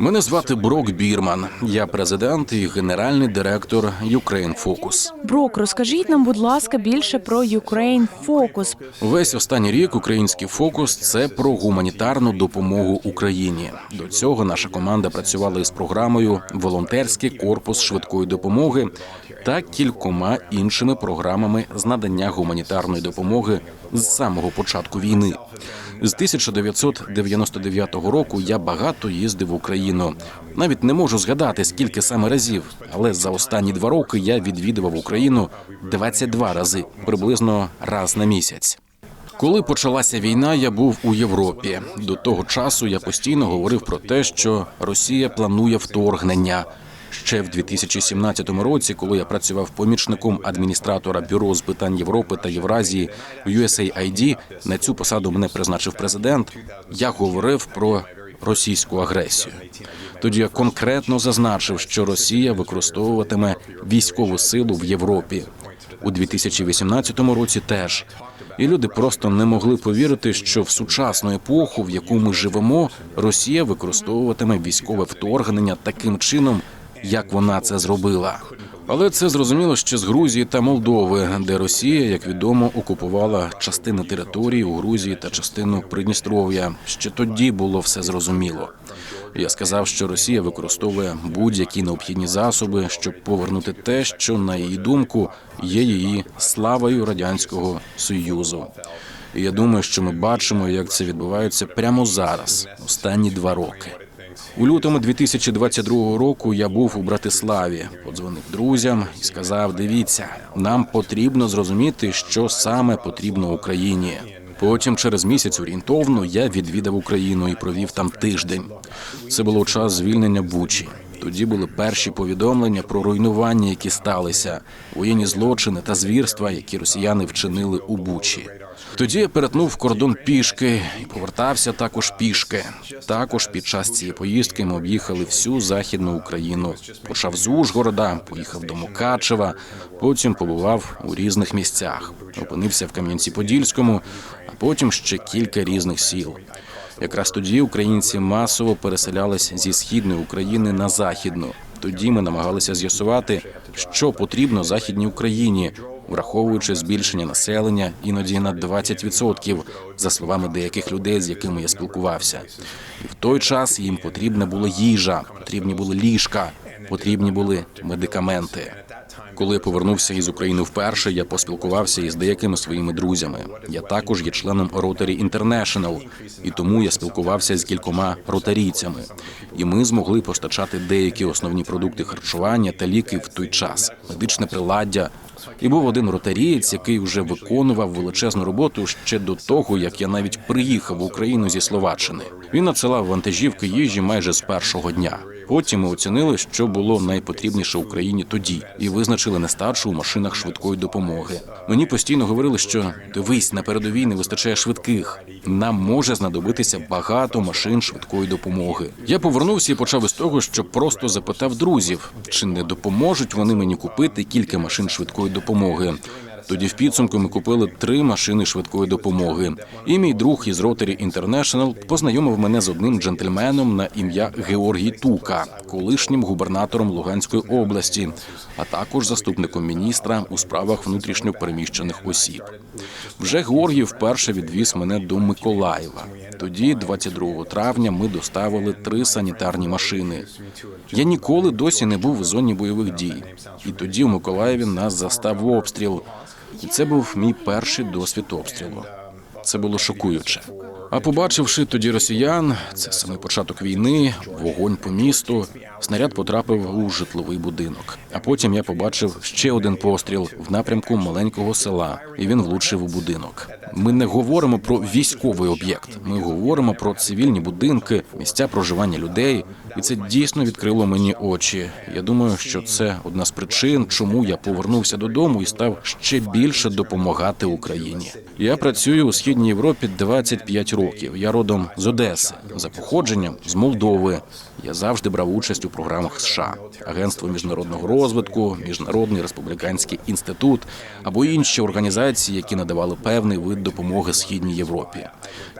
Мене звати Брок Бірман. Я президент і генеральний директор Ukraine Focus. Брок, розкажіть нам, будь ласка, більше про Ukraine Focus. Весь останній рік український фокус це про гуманітарну допомогу Україні. До цього наша команда працювала із програмою Волонтерський корпус швидкої допомоги та кількома іншими програмами з надання гуманітарної допомоги з самого початку війни. З 1999 року я багато їздив в Україну. Навіть не можу згадати скільки саме разів, але за останні два роки я відвідував Україну 22 рази, приблизно раз на місяць. Коли почалася війна, я був у Європі. До того часу я постійно говорив про те, що Росія планує вторгнення. Ще в 2017 році, коли я працював помічником адміністратора бюро з питань Європи та Євразії в USAID, на цю посаду мене призначив президент. Я говорив про російську агресію. Тоді я конкретно зазначив, що Росія використовуватиме військову силу в Європі у 2018 році. Теж і люди просто не могли повірити, що в сучасну епоху, в яку ми живемо, Росія використовуватиме військове вторгнення таким чином, як вона це зробила. Але це зрозуміло ще з Грузії та Молдови, де Росія, як відомо, окупувала частини території у Грузії та частину Придністров'я. Ще тоді було все зрозуміло. Я сказав, що Росія використовує будь-які необхідні засоби, щоб повернути те, що на її думку є її славою радянського союзу. І я думаю, що ми бачимо, як це відбувається прямо зараз, останні два роки. У лютому 2022 року я був у Братиславі, подзвонив друзям і сказав: дивіться, нам потрібно зрозуміти, що саме потрібно Україні. Потім, через місяць орієнтовно, я відвідав Україну і провів там тиждень. Це було час звільнення Бучі. Тоді були перші повідомлення про руйнування, які сталися, воєнні злочини та звірства, які росіяни вчинили у Бучі. Тоді я перетнув кордон пішки і повертався також пішки. Також під час цієї поїздки ми об'їхали всю західну Україну. Почав з Ужгорода, поїхав до Мукачева, потім побував у різних місцях. Опинився в Кам'янці-Подільському, а потім ще кілька різних сіл. Якраз тоді українці масово переселялись зі східної України на західну. Тоді ми намагалися з'ясувати, що потрібно західній Україні, враховуючи збільшення населення іноді на 20%, за словами деяких людей, з якими я спілкувався. І в той час їм потрібна була їжа, потрібні були ліжка, потрібні були медикаменти. Коли повернувся із України вперше, я поспілкувався із деякими своїми друзями. Я також є членом Rotary International, і тому я спілкувався з кількома ротарійцями. І ми змогли постачати деякі основні продукти харчування та ліки в той час, медичне приладдя. І був один ротарієць, який вже виконував величезну роботу ще до того, як я навіть приїхав в Україну зі Словаччини. Він надсилав вантажівки їжі майже з першого дня. Потім ми оцінили, що було найпотрібніше Україні тоді, і визначили нестачу у машинах швидкої допомоги. Мені постійно говорили, що дивись, на передовій не вистачає швидких. Нам може знадобитися багато машин швидкої допомоги. Я повернувся і почав із того, що просто запитав друзів, чи не допоможуть вони мені купити кілька машин швидкої допомоги. Тоді в підсумку ми купили три машини швидкої допомоги. І мій друг із Rotary International познайомив мене з одним джентльменом на ім'я Георгій Тука, колишнім губернатором Луганської області, а також заступником міністра у справах внутрішньо переміщених осіб. Вже Георгій вперше відвіз мене до Миколаєва. Тоді, 22 травня, ми доставили три санітарні машини. Я ніколи досі не був в зоні бойових дій. І тоді в Миколаєві нас застав обстріл. І це був мій перший досвід обстрілу. Це було шокуюче. А побачивши тоді росіян, це самий початок війни, вогонь по місту. Снаряд потрапив у житловий будинок. А потім я побачив ще один постріл в напрямку маленького села, і він влучив у будинок. Ми не говоримо про військовий об'єкт. Ми говоримо про цивільні будинки, місця проживання людей, і це дійсно відкрило мені очі. Я думаю, що це одна з причин, чому я повернувся додому і став ще більше допомагати Україні. Я працюю у східній Європі 25 років. Я родом з Одеси, за походженням з Молдови. Я завжди брав участь у програмах США, Агентство міжнародного розвитку, Міжнародний республіканський інститут або інші організації, які надавали певний вид допомоги східній Європі.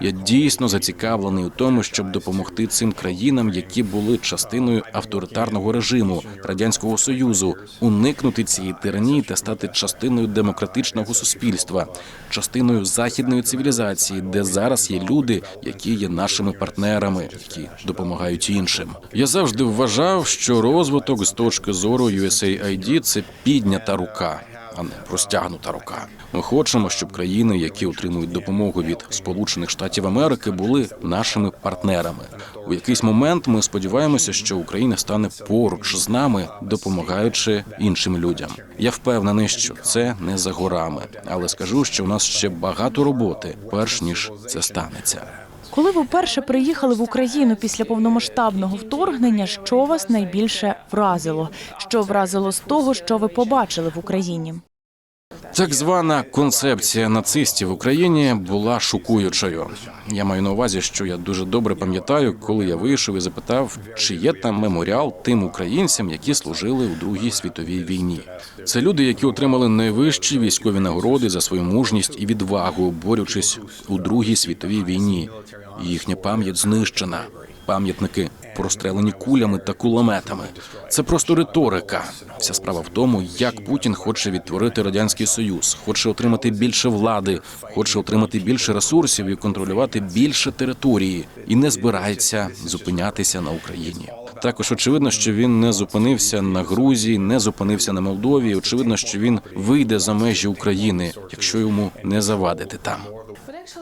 Я дійсно зацікавлений у тому, щоб допомогти цим країнам, які були частиною авторитарного режиму радянського союзу, уникнути цієї тиранії та стати частиною демократичного суспільства, частиною західної цивілізації, де зараз є люди, які є нашими партнерами, які допомагають іншим. Я завжди вважав, що розвиток з точки зору USAID – це піднята рука. А не простягнута рука. Ми хочемо, щоб країни, які отримують допомогу від Сполучених Штатів Америки, були нашими партнерами. У якийсь момент ми сподіваємося, що Україна стане поруч з нами, допомагаючи іншим людям. Я впевнений, що це не за горами, але скажу, що у нас ще багато роботи, перш ніж це станеться. Коли ви вперше приїхали в Україну після повномасштабного вторгнення, що вас найбільше вразило? Що вразило з того, що ви побачили в Україні? Так звана концепція нацистів в Україні була шокуючою. Я маю на увазі, що я дуже добре пам'ятаю, коли я вийшов і запитав, чи є там меморіал тим українцям, які служили у Другій світовій війні. Це люди, які отримали найвищі військові нагороди за свою мужність і відвагу, борючись у Другій світовій війні. Їхня пам'ять знищена. Пам'ятники прострелені кулями та кулеметами. Це просто риторика. Вся справа в тому, як Путін хоче відтворити радянський союз, хоче отримати більше влади, хоче отримати більше ресурсів і контролювати більше території, і не збирається зупинятися на Україні. Також очевидно, що він не зупинився на Грузії, не зупинився на Молдові. Очевидно, що він вийде за межі України, якщо йому не завадити там.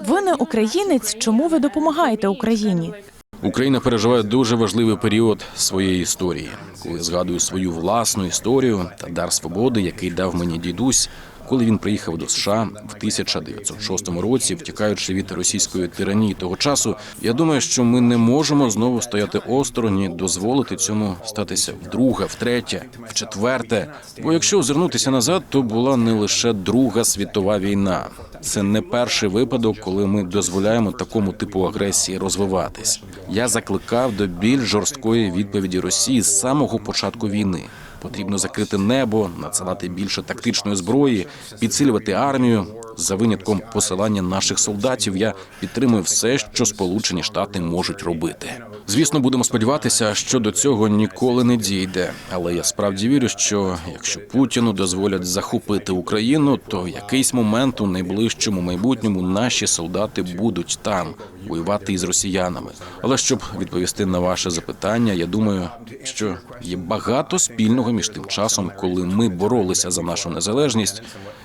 Ви не українець. Чому ви допомагаєте Україні? Україна переживає дуже важливий період своєї історії, коли згадую свою власну історію та дар свободи, який дав мені дідусь, коли він приїхав до США в 1906 році, втікаючи від російської тиранії того часу. Я думаю, що ми не можемо знову стояти осторонь і дозволити цьому статися вдруге, втретє, вчетверте. Бо якщо озирнутися назад, то була не лише Друга світова війна. Це не перший випадок, коли ми дозволяємо такому типу агресії розвиватись. Я закликав до більш жорсткої відповіді Росії з самого початку війни. Потрібно закрити небо, надсилати більше тактичної зброї, підсилювати армію. За винятком посилання наших солдатів я підтримую все, що Сполучені Штати можуть робити. Звісно, будемо сподіватися, що до цього ніколи не дійде. Але я справді вірю, що якщо Путіну дозволять захопити Україну, то в якийсь момент у найближчому майбутньому наші солдати будуть там воювати із росіянами. Але щоб відповісти на ваше запитання, я думаю, що є багато спільного між тим часом, коли ми боролися за нашу незалежність,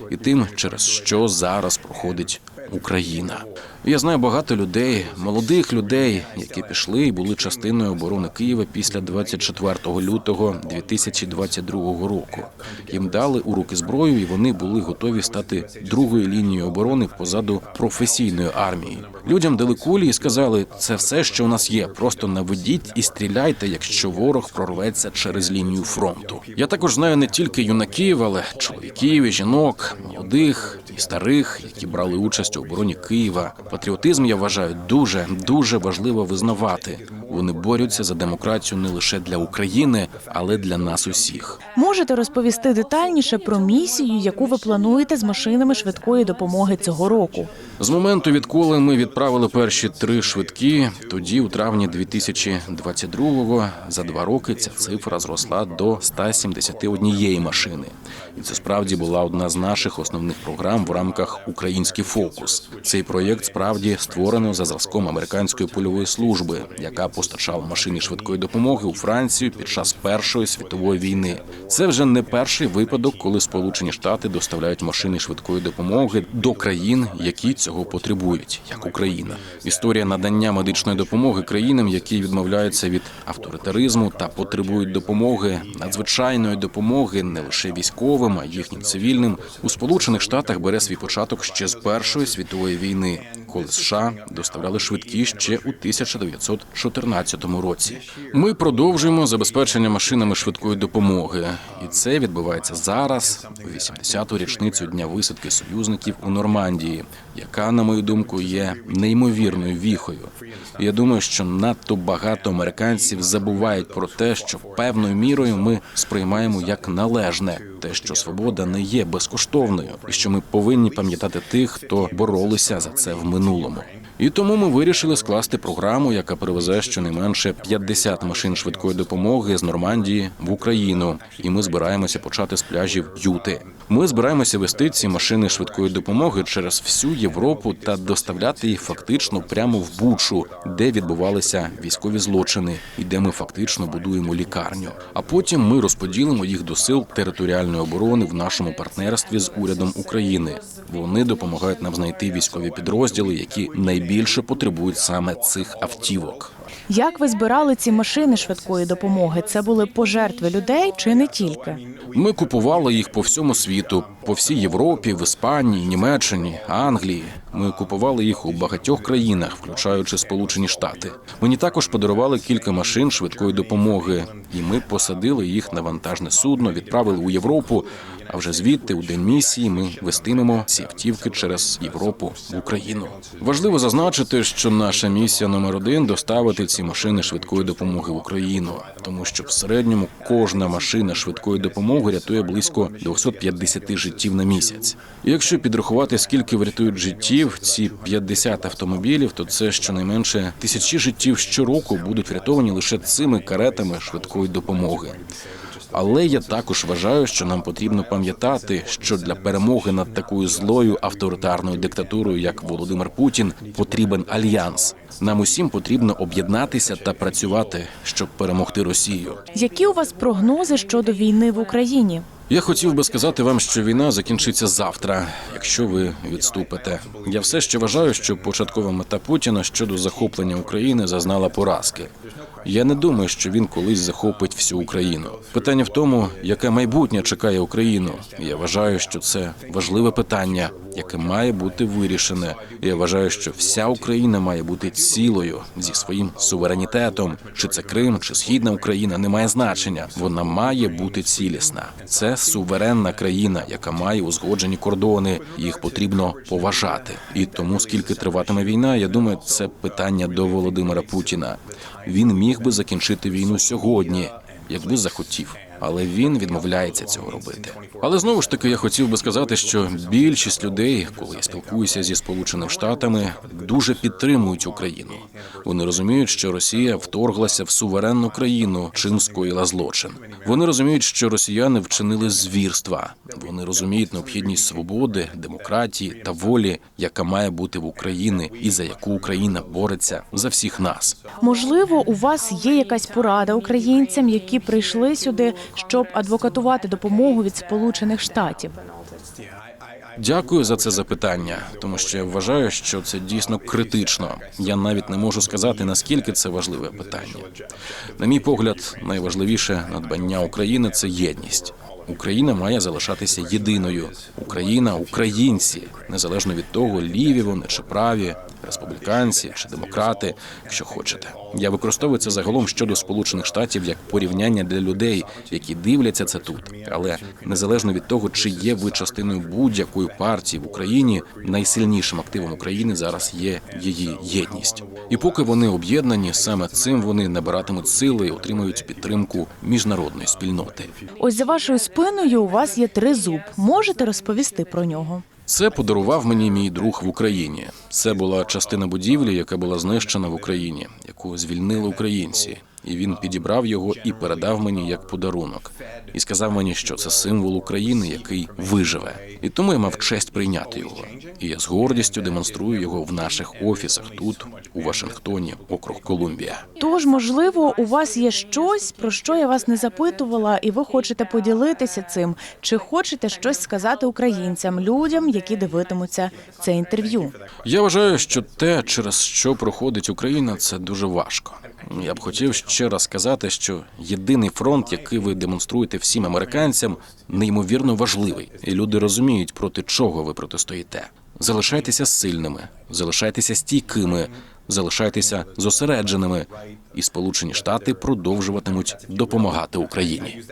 і тим, через що зараз проходить Україна. Я знаю багато людей, молодих людей, які пішли і були частиною оборони Києва після 24 лютого 2022 року. Їм дали у руки зброю, і вони були готові стати другою лінією оборони позаду професійної армії. Людям дали кулі і сказали: це все, що у нас є. Просто наведіть і стріляйте, якщо ворог прорветься через лінію фронту. Я також знаю не тільки юнаків, але чоловіків, і жінок, молодих і старих, які брали участь у обороні Києва. Патріотизм я вважаю дуже дуже важливо визнавати. Вони борються за демократію не лише для України, але для нас усіх. Можете розповісти детальніше про місію, яку ви плануєте з машинами швидкої допомоги цього року? З моменту, відколи ми відправили перші три швидкі, тоді у травні 2022-го, за два роки ця цифра зросла до 171 машини. І це справді була одна з наших основних програм в рамках Український фокус. Цей проєкт справді створено за зразком американської польової служби, яка постачала машини швидкої допомоги у Францію під час Першої світової війни. Це вже не перший випадок, коли Сполучені Штати доставляють машини швидкої допомоги до країн, які цього потребують, як Україна. Історія надання медичної допомоги країнам, які відмовляються від авторитаризму та потребують допомоги, надзвичайної допомоги не лише військовим, а їхнім цивільним у Сполучених Штатах бере свій початок ще з Першої світової війни, коли США доставляли швидкі ще у 1914 році. Ми продовжуємо забезпечення машинами швидкої допомоги, і це відбувається зараз, у 80-ту річницю дня висадки союзників у Нормандії, яка, на мою думку, є неймовірною віхою. Я думаю, що надто багато американців забувають про те, що певною мірою ми сприймаємо як належне те, що свобода не є безкоштовною, і що ми повинні пам'ятати тих, хто боролися за це в минулому. І тому ми вирішили скласти програму, яка привезе щонайменше 50 машин швидкої допомоги з Нормандії в Україну. І ми збираємося почати з пляжів Юти. Ми збираємося вести ці машини швидкої допомоги через всю Європу та доставляти їх фактично прямо в Бучу, де відбувалися військові злочини, і де ми фактично будуємо лікарню. А потім ми розподілимо їх до сил територіальної оборони в нашому партнерстві з урядом України. Вони допомагають нам знайти військові підрозділи, які найбільше потребують саме цих автівок. Як ви збирали ці машини швидкої допомоги? Це були пожертви людей чи не тільки? Ми купували їх по всьому світу, по всій Європі, в Іспанії, Німеччині, Англії. Ми купували їх у багатьох країнах, включаючи Сполучені Штати. Мені також подарували кілька машин швидкої допомоги, і ми посадили їх на вантажне судно, відправили у Європу. А вже звідти, у день місії, ми вестимемо ці автівки через Європу в Україну. Важливо зазначити, що наша місія номер один доставити ці машини швидкої допомоги в Україну, тому що в середньому кожна машина швидкої допомоги рятує близько 250 життів на місяць. І якщо підрахувати, скільки врятують життів ці 50 автомобілів, то це щонайменше тисячі життів щороку будуть врятовані лише цими каретами швидкої допомоги. Але я також вважаю, що нам потрібно пам'ятати, що для перемоги над такою злою авторитарною диктатурою, як Володимир Путін, потрібен альянс. Нам усім потрібно об'єднатися та працювати, щоб перемогти Росію. Які у вас прогнози щодо війни в Україні? Я хотів би сказати вам, що війна закінчиться завтра, якщо ви відступите. Я все ще вважаю, що початкова мета Путіна щодо захоплення України зазнала поразки. Я не думаю, що він колись захопить всю Україну. Питання в тому, яке майбутнє чекає Україну. Я вважаю, що це важливе питання, яке має бути вирішене. Я вважаю, що вся Україна має бути цілою зі своїм суверенітетом. Чи це Крим, чи Східна Україна не має значення. Вона має бути цілісна. Це суверенна країна, яка має узгоджені кордони. Їх потрібно поважати. І тому, скільки триватиме війна, я думаю, це питання до Володимира Путіна. Він міг би закінчити війну сьогодні, якби захотів. Але він відмовляється цього робити. Але знову ж таки я хотів би сказати, що більшість людей, коли я спілкуюся зі сполученими штатами, дуже підтримують Україну. Вони розуміють, що Росія вторглася в суверенну країну, чим скоїла злочин. Вони розуміють, що росіяни вчинили звірства. Вони розуміють необхідність свободи, демократії та волі, яка має бути в Україні, і за яку Україна бореться за всіх нас. Можливо, у вас є якась порада українцям, які прийшли сюди, щоб адвокатувати допомогу від Сполучених Штатів. Дякую за це запитання, тому що я вважаю, що це дійсно критично. Я навіть не можу сказати наскільки це важливе питання. На мій погляд, найважливіше надбання України це єдність. Україна має залишатися єдиною. Україна, українці, незалежно від того, ліві вони чи праві, республіканці чи демократи, якщо хочете. Я використовую це загалом щодо Сполучених Штатів як порівняння для людей, які дивляться це тут. Але незалежно від того, чи є ви частиною будь-якої партії в Україні, найсильнішим активом України зараз є її єдність. І поки вони об'єднані, саме цим вони набиратимуть сили і отримують підтримку міжнародної спільноти. Ось за вашою спиною у вас є тризуб. Можете розповісти про нього? Це подарував мені мій друг в Україні. Це була частина будівлі, яка була знищена в Україні, яку звільнили українці. І він підібрав його і передав мені як подарунок. І сказав мені, що це символ України, який виживе. І тому я мав честь прийняти його. І я з гордістю демонструю його в наших офісах тут, у Вашингтоні, округ Колумбія. Тож, можливо, у вас є щось, про що я вас не запитувала, і ви хочете поділитися цим, чи хочете щось сказати українцям, людям, які дивитимуться це інтерв'ю. Я вважаю, що те, через що проходить Україна, це дуже важко. Я б хотів ще раз сказати, що єдиний фронт, який ви демонструєте всім американцям, неймовірно важливий, і люди розуміють, проти чого ви протистоїте. Залишайтеся сильними, залишайтеся стійкими, залишайтеся зосередженими, і Сполучені Штати продовжуватимуть допомагати Україні.